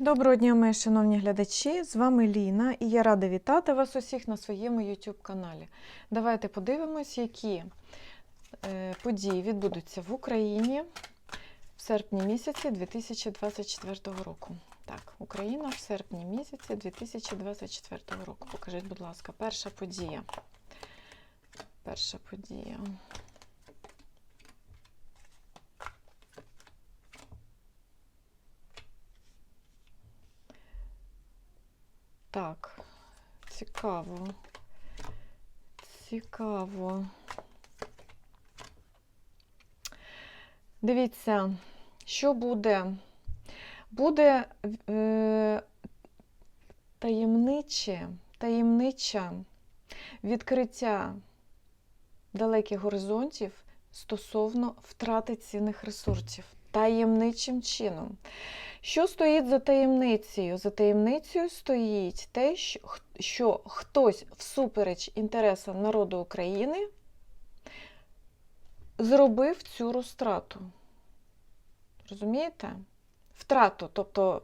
Доброго дня, мої шановні глядачі! З вами Ліна і я рада вітати вас усіх на своєму YouTube каналі. Давайте подивимось, які е, події відбудуться в Україні в серпні місяці 2024 року. Так, Україна в серпні місяці 2024 року. Покажіть, будь ласка, перша подія. Перша подія. Так, цікаво. Цікаво. Дивіться, що буде? Буде е, таємниче, таємниче відкриття далеких горизонтів стосовно втрати цінних ресурсів. Таємничим чином. Що стоїть за таємницею? За таємницею стоїть те, що, хтось всупереч інтересам народу України зробив цю розтрату. Розумієте? Втрату, тобто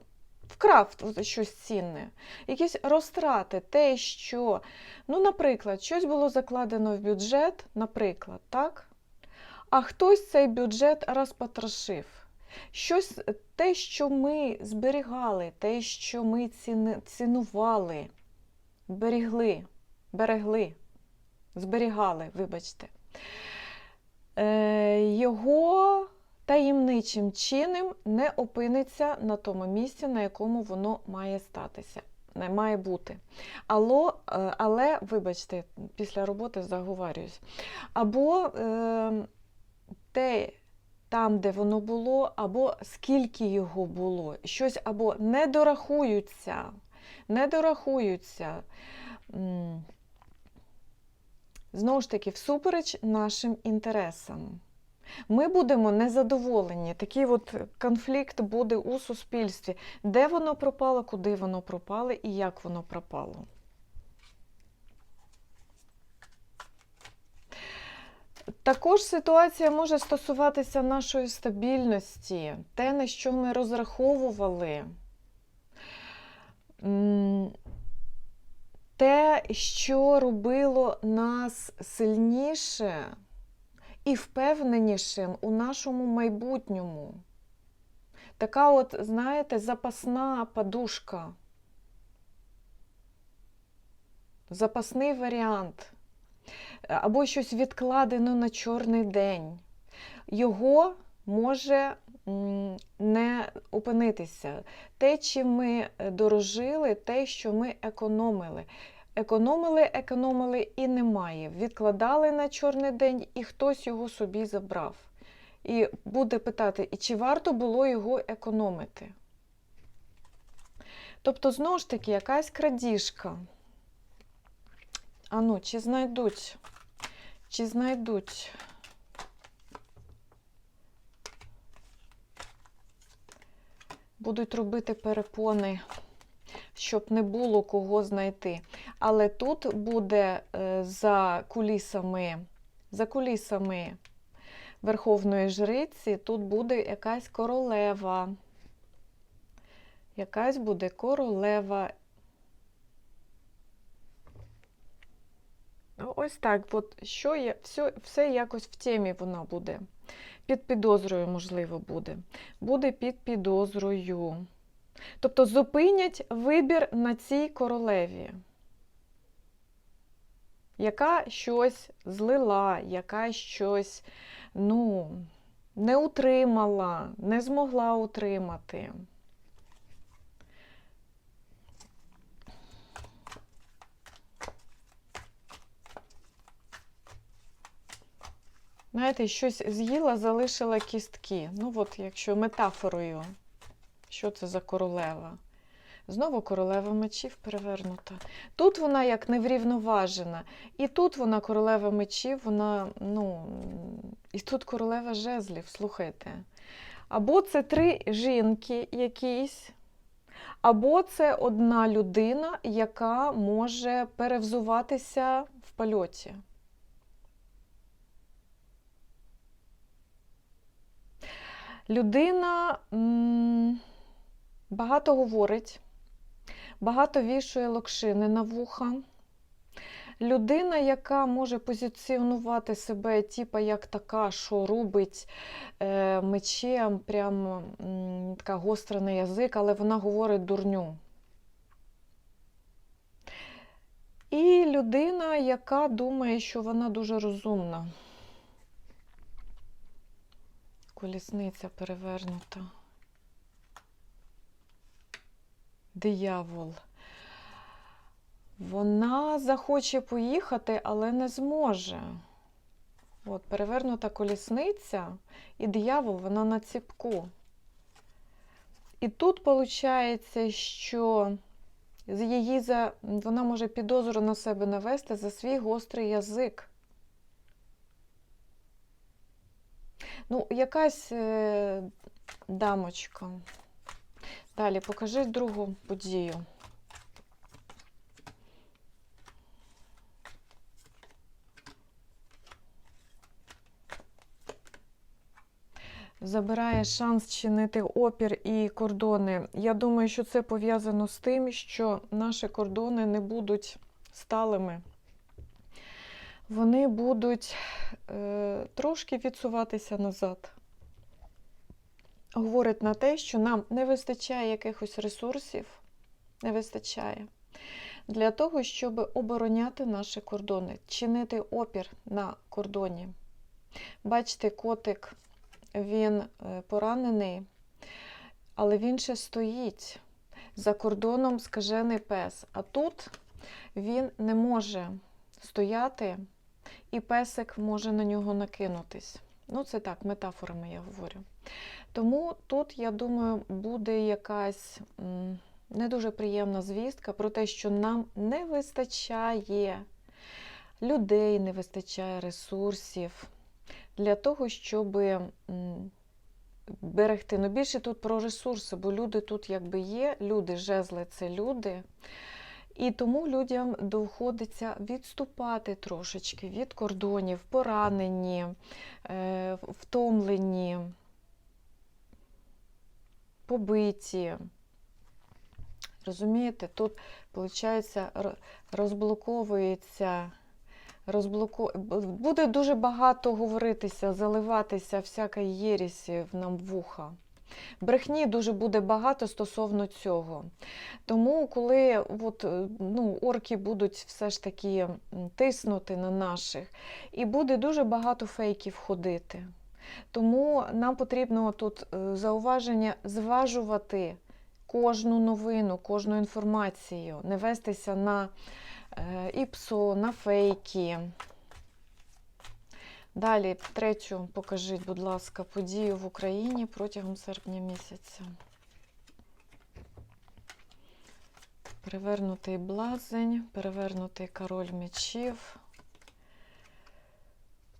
вкрав щось цінне, якісь розтрати, те, що, ну, наприклад, щось було закладено в бюджет, наприклад, так? А хтось цей бюджет розпотрошив. Щось те, що ми зберігали, те, що ми цінували, берегли, берегли, зберігали, вибачте, е, його таємничим чином не опиниться на тому місці, на якому воно має статися, не має бути. Але, але вибачте, після роботи заговарююсь. Або е, те, там, де воно було, або скільки його було. Щось або не дорахуються, не дорахуються. Знову ж таки, всупереч нашим інтересам. Ми будемо незадоволені. Такий от конфлікт буде у суспільстві. Де воно пропало, куди воно пропало і як воно пропало. Також ситуація може стосуватися нашої стабільності, те, на що ми розраховували, те, що робило нас сильніше і впевненішим у нашому майбутньому. Така, от, знаєте, запасна подушка, запасний варіант або щось відкладено на чорний день, його може не опинитися. Те, чим ми дорожили, те, що ми економили. Економили, економили і немає. Відкладали на чорний день, і хтось його собі забрав. І буде питати, чи варто було його економити? Тобто, знову ж таки, якась крадіжка. А ну, чи знайдуть? Чи знайдуть? Будуть робити перепони, щоб не було кого знайти. Але тут буде е, за кулісами, за кулісами Верховної Жриці, тут буде якась королева. Якась буде королева. Ось так, от що є, все, все якось в темі вона буде. Під підозрою, можливо, буде. Буде під підозрою. Тобто зупинять вибір на цій королеві, яка щось злила, яка щось ну, не утримала, не змогла утримати. Знаєте, щось з'їла, залишила кістки. Ну, от, якщо метафорою, що це за королева? Знову королева мечів перевернута. Тут вона як неврівноважена. І тут вона королева мечів, вона, ну, і тут королева жезлів, слухайте. Або це три жінки якісь, або це одна людина, яка може перевзуватися в польоті. Людина багато говорить, багато вішує локшини на вуха. Людина, яка може позиціонувати себе, типа як така, що рубить е, мечем, прям м, така гостра на язик, але вона говорить дурню. І людина, яка думає, що вона дуже розумна. Колісниця перевернута. Диявол. Вона захоче поїхати, але не зможе. От, перевернута колісниця і диявол, вона на ціпку. І тут виходить, що з її за... вона може підозру на себе навести за свій гострий язик. Ну, якась е... дамочка. Далі покажи другу подію. Забирає шанс чинити опір і кордони. Я думаю, що це пов'язано з тим, що наші кордони не будуть сталими. Вони будуть е, трошки відсуватися назад. Говорить на те, що нам не вистачає якихось ресурсів, не вистачає для того, щоб обороняти наші кордони, чинити опір на кордоні. Бачите, котик він е, поранений, але він ще стоїть. За кордоном скажений пес. А тут він не може стояти, і песик може на нього накинутись. Ну, це так, метафорами я говорю. Тому тут, я думаю, буде якась не дуже приємна звістка про те, що нам не вистачає людей, не вистачає ресурсів для того, щоб берегти. Ну, більше тут про ресурси, бо люди тут якби є, люди, жезли це люди. І тому людям доводиться відступати трошечки від кордонів, поранені, е, втомлені, побиті. Розумієте, тут, виходить, розблоковується розблоку... Буде дуже багато говоритися, заливатися всякої єрісі в нам вуха. Брехні дуже буде багато стосовно цього. Тому, коли от, ну, орки будуть все ж таки тиснути на наших, і буде дуже багато фейків ходити. Тому нам потрібно тут е, зауваження зважувати кожну новину, кожну інформацію, не вестися на Е, іпсо, на фейки. Далі, третю, покажіть, будь ласка, подію в Україні протягом серпня місяця. Перевернутий блазень, перевернутий король мечів,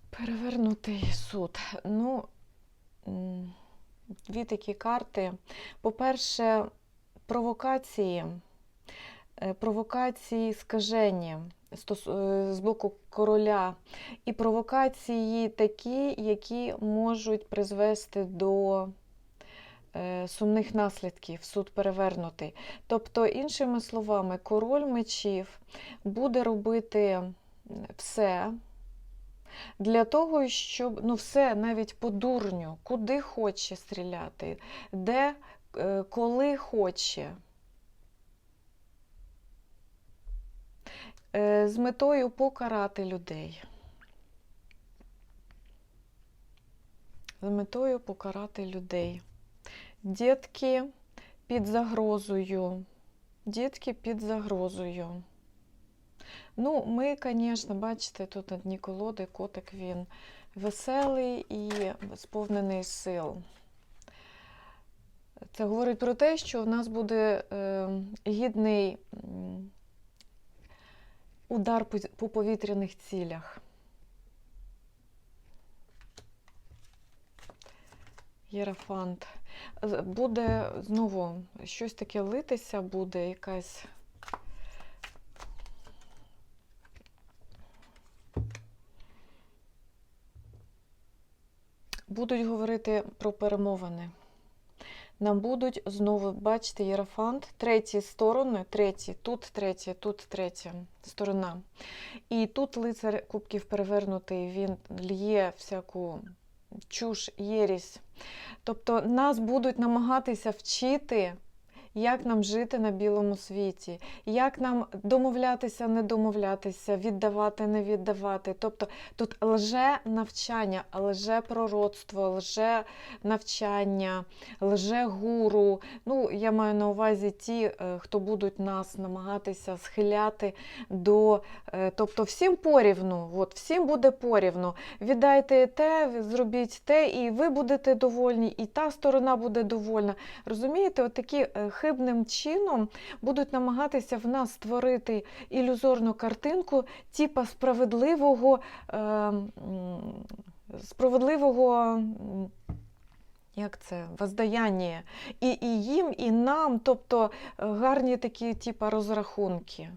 перевернутий суд. Ну, дві такі карти. По-перше, провокації. Е, провокації скажені з боку короля, і провокації такі, які можуть призвести до е, сумних наслідків, суд перевернутий. Тобто, іншими словами, король мечів буде робити все. Для того, щоб ну все навіть по дурню, куди хоче стріляти, де, коли хоче. З метою покарати людей. З метою покарати людей. Дітки під загрозою. Дітки під загрозою. Ну, ми, звісно, бачите, тут на колоди котик він веселий і сповнений сил. Це говорить про те, що в нас буде е, гідний удар по повітряних цілях. Єрафант. Буде знову щось таке литися, буде якась. Будуть говорити про перемовини. Нам будуть знову, бачите, єрофант, треті сторони, треті, тут третя, тут третя сторона. І тут лицар кубків перевернутий, він лє всяку чуш, єрість. Тобто нас будуть намагатися вчити, як нам жити на білому світі, як нам домовлятися, не домовлятися, віддавати, не віддавати. Тобто тут лже навчання, лже пророцтво, лже навчання, лже гуру. Ну, я маю на увазі ті, е, хто будуть нас намагатися схиляти до. е, Тобто всім порівну, от, всім буде порівну. Віддайте те, зробіть те, і ви будете довольні, і та сторона буде довольна. Розумієте, от такі е, хибним чином будуть намагатися в нас створити ілюзорну картинку, типа справедливого, е, справедливого. Як це воздаяння і, і їм, і нам, тобто е, гарні такі типа розрахунки.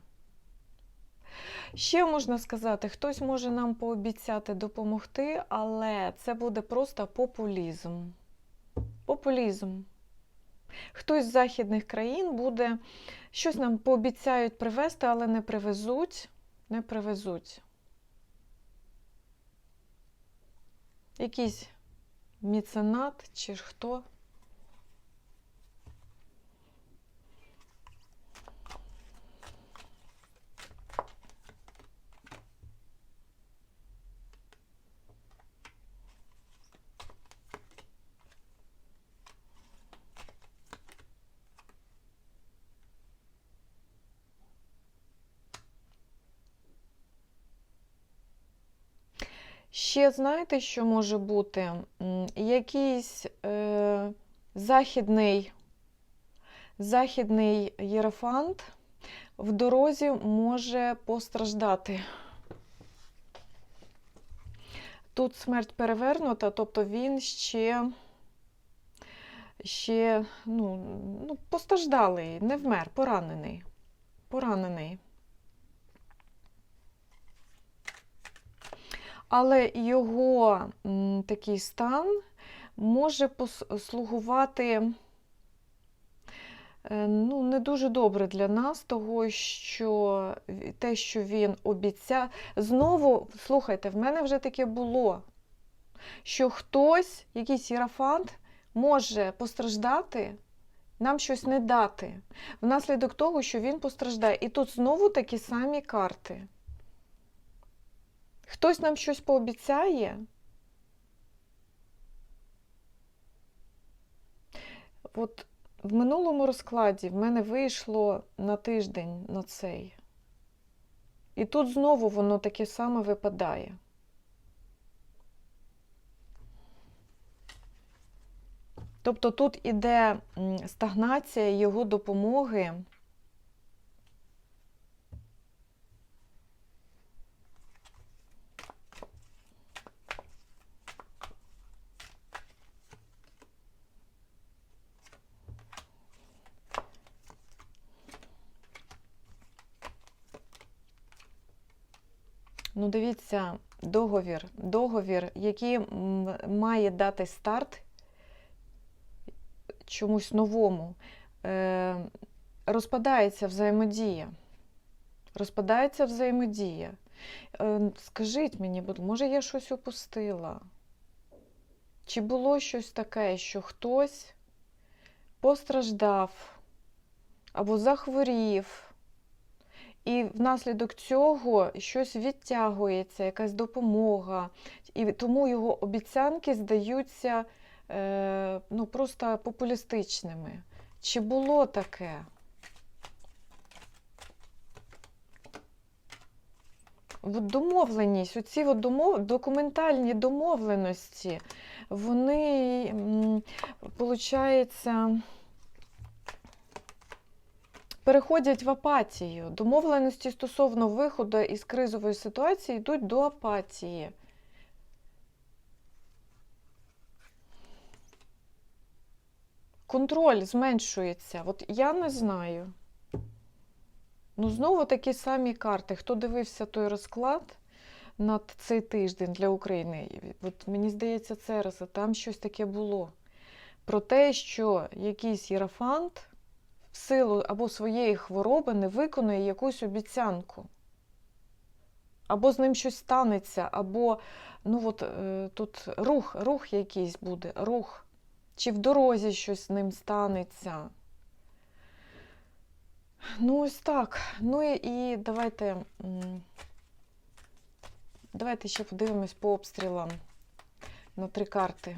Ще можна сказати, хтось може нам пообіцяти допомогти, але це буде просто популізм. Популізм. Хтось з західних країн буде щось нам пообіцяють привезти, але не привезуть, не привезуть. Якийсь міценат чи хто. Ще знаєте, що може бути? Якийсь е, західний, західний єрофант в дорозі може постраждати. Тут смерть перевернута, тобто він ще, ще ну, ну, постраждалий, не вмер, поранений. Поранений. Але його такий стан може послугувати е, ну, не дуже добре для нас, того, що те, що він обіцяв. Знову, слухайте, в мене вже таке було, що хтось, якийсь єрафант, може постраждати, нам щось не дати, внаслідок того, що він постраждає. І тут знову такі самі карти. Хтось нам щось пообіцяє. От в минулому розкладі в мене вийшло на тиждень на цей. І тут знову воно таке саме випадає. Тобто тут іде стагнація його допомоги. Ну, дивіться, договір, договір, який має дати старт чомусь новому, е, розпадається взаємодія. Розпадається взаємодія. Е, скажіть мені, може, я щось упустила? Чи було щось таке, що хтось постраждав або захворів? І внаслідок цього щось відтягується, якась допомога. І тому його обіцянки здаються е, ну, просто популістичними. Чи було таке? Домовленість, оці от домов... документальні домовленості, вони, получається, переходять в апатію. Домовленості стосовно виходу із кризової ситуації йдуть до апатії. Контроль зменшується. От я не знаю. Ну, знову такі самі карти. Хто дивився той розклад на цей тиждень для України? От мені здається, це раз, там щось таке було. про те, що якийсь єрафант в силу або своєї хвороби не виконує якусь обіцянку. Або з ним щось станеться, або ну от е, тут рух, рух якийсь буде, рух. Чи в дорозі щось з ним станеться. Ну, ось так. Ну і, і давайте, давайте ще подивимось по обстрілам на три карти.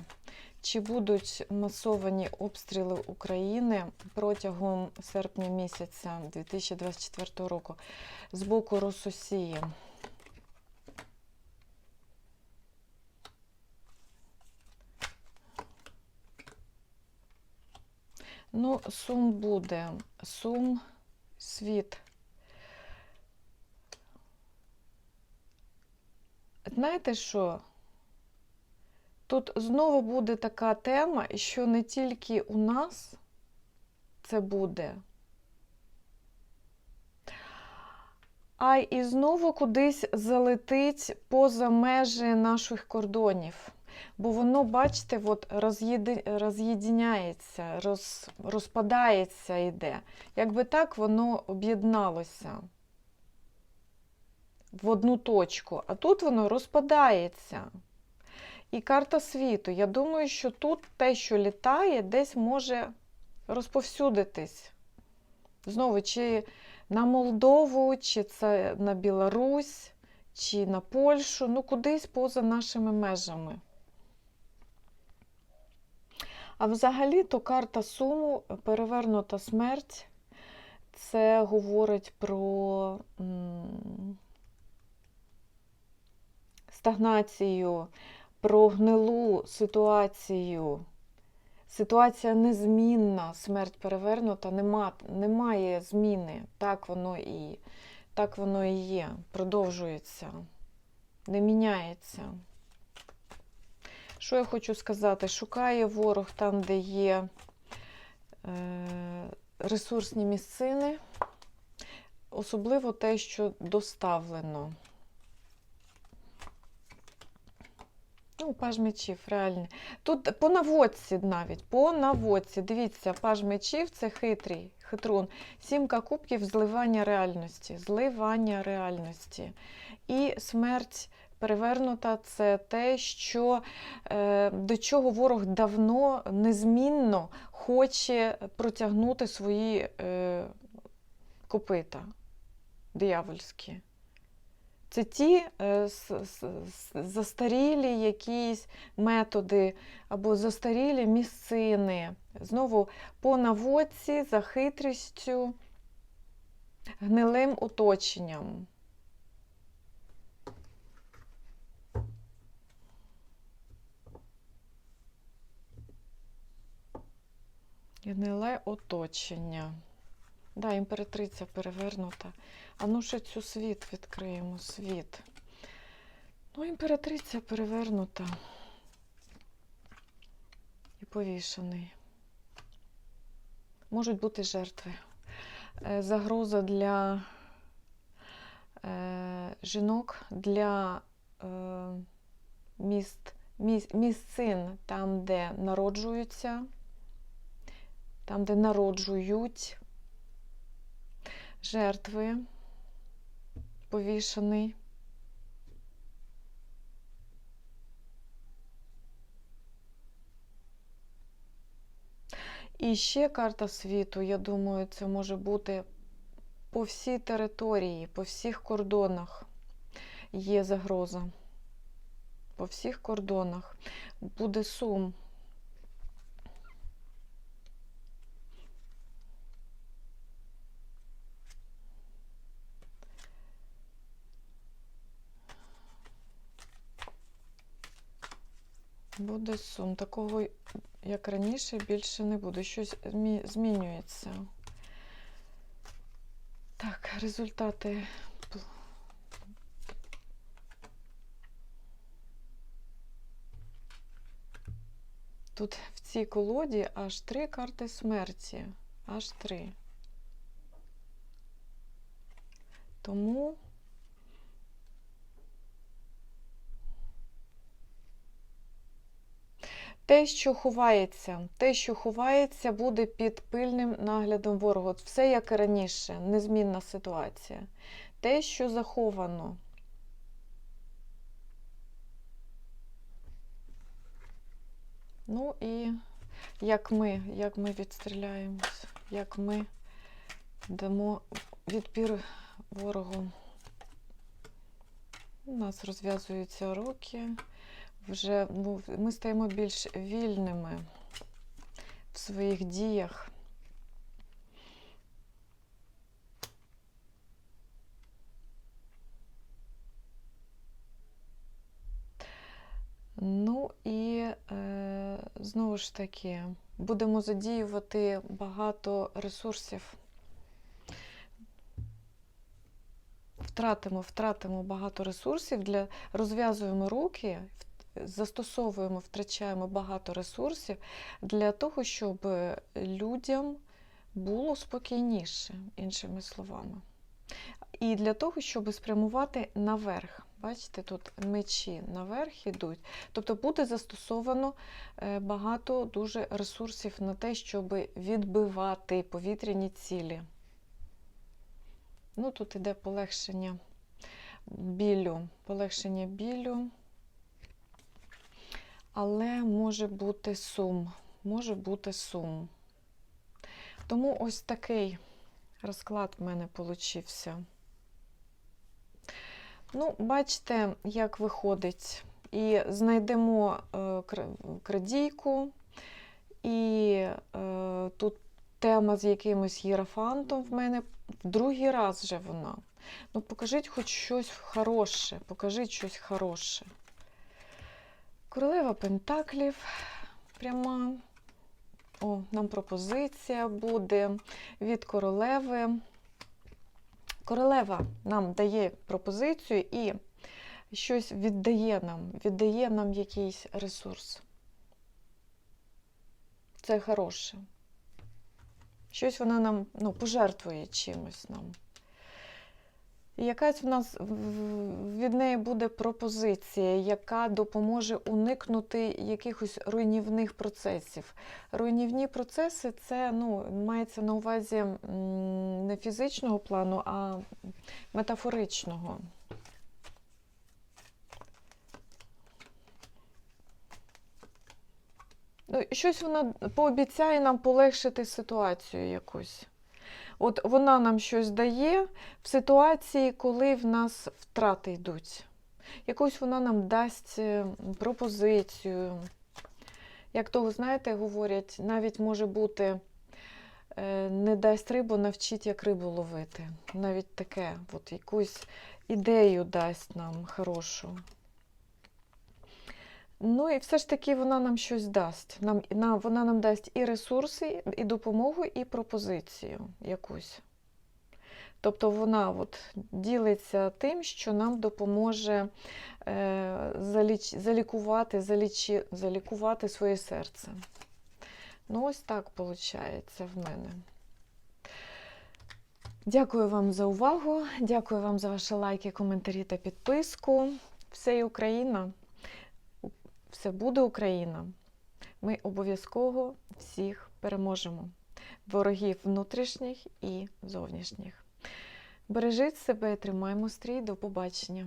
Чи будуть масовані обстріли України протягом серпня місяця 2024 року з боку Рососії? Ну, сум буде. Сум, світ. Знаєте що? Тут знову буде така тема, що не тільки у нас це буде, а і знову кудись залетить поза межі наших кордонів. Бо воно, бачите, от роз'єди... роз'єдиняється, роз... розпадається йде. Якби так воно об'єдналося в одну точку, а тут воно розпадається. І карта світу. Я думаю, що тут те, що літає, десь може розповсюдитись. Знову, чи на Молдову, чи це на Білорусь, чи на Польщу, ну кудись поза нашими межами. А взагалі, то карта суму, перевернута смерть, це говорить про стагнацію, про гнилу ситуацію. Ситуація незмінна, смерть перевернута, нема, немає зміни. Так воно і так воно і є, продовжується, не міняється. Що я хочу сказати? Шукає ворог там, де є е, ресурсні місцини, особливо те, що доставлено. Ну, паж мечів, реально. Тут по наводці навіть, по наводці. Дивіться, паж мечів це хитрий, хитрун. Сімка кубків зливання реальності. Зливання реальності. І смерть перевернута це те, що, е, до чого ворог давно незмінно хоче протягнути свої е, копита диявольські. Це ті е, застарілі якісь методи або застарілі місцини. Знову по наводці, за хитрістю, гнилим оточенням. Гниле оточення. Да, імператриця перевернута. А ну ще цю світ відкриємо, світ. Ну, імператриця перевернута і повішений. Можуть бути жертви. Е, загроза для е, жінок, для е, міст, місцин, там, де народжуються, там, де народжують жертви, повішений. І ще карта світу, я думаю, це може бути по всій території, по всіх кордонах є загроза. По всіх кордонах буде сум. Буде сум. Такого, як раніше, більше не буде. Щось змінюється. Так, результати. Тут в цій колоді аж три карти смерті. Аж три. Тому Те, що ховається, те, що ховається, буде під пильним наглядом ворога. Все як і раніше, незмінна ситуація. Те, що заховано. Ну і як ми, як ми відстріляємось, як ми дамо відпір ворогу. У нас розв'язуються руки, вже ну, ми стаємо більш вільними в своїх діях. Ну і е, знову ж таки будемо задіювати багато ресурсів. Втратимо, втратимо багато ресурсів для розв'язуємо руки, застосовуємо, втрачаємо багато ресурсів для того, щоб людям було спокійніше, іншими словами. І для того, щоб спрямувати наверх. Бачите, тут мечі наверх ідуть. Тобто буде застосовано е, багато дуже ресурсів на те, щоб відбивати повітряні цілі. Ну, тут іде полегшення білю, полегшення білю, але може бути сум, може бути сум. Тому ось такий розклад в мене получився. Ну, бачите, як виходить. І знайдемо е, крадійку, і е, тут тема з якимось єрофантом в мене в другий раз вже вона. Ну, покажіть хоч щось хороше, покажіть щось хороше. Королева Пентаклів пряма. О, нам пропозиція буде від королеви. Королева нам дає пропозицію і щось віддає нам, віддає нам якийсь ресурс. Це хороше. Щось вона нам ну, пожертвує чимось нам. Якась в нас від неї буде пропозиція, яка допоможе уникнути якихось руйнівних процесів. Руйнівні процеси це ну, мається на увазі не фізичного плану, а метафоричного. Ну, щось вона пообіцяє нам полегшити ситуацію якусь. От вона нам щось дає в ситуації, коли в нас втрати йдуть. Якусь вона нам дасть е, пропозицію. Як то, ви знаєте, говорять, навіть може бути е, не дасть рибу, навчить, як рибу ловити. Навіть таке, от якусь ідею дасть нам хорошу. Ну і все ж таки вона нам щось дасть. Нам, нам, вона нам дасть і ресурси, і допомогу, і пропозицію якусь. Тобто вона от ділиться тим, що нам допоможе е, заліч, залікувати, залічі, залікувати своє серце. Ну, ось так виходить в мене. Дякую вам за увагу. Дякую вам за ваші лайки, коментарі та підписку. Все і Україна! Все буде Україна. Ми обов'язково всіх переможемо. Ворогів внутрішніх і зовнішніх. Бережіть себе, тримаймо стрій. До побачення.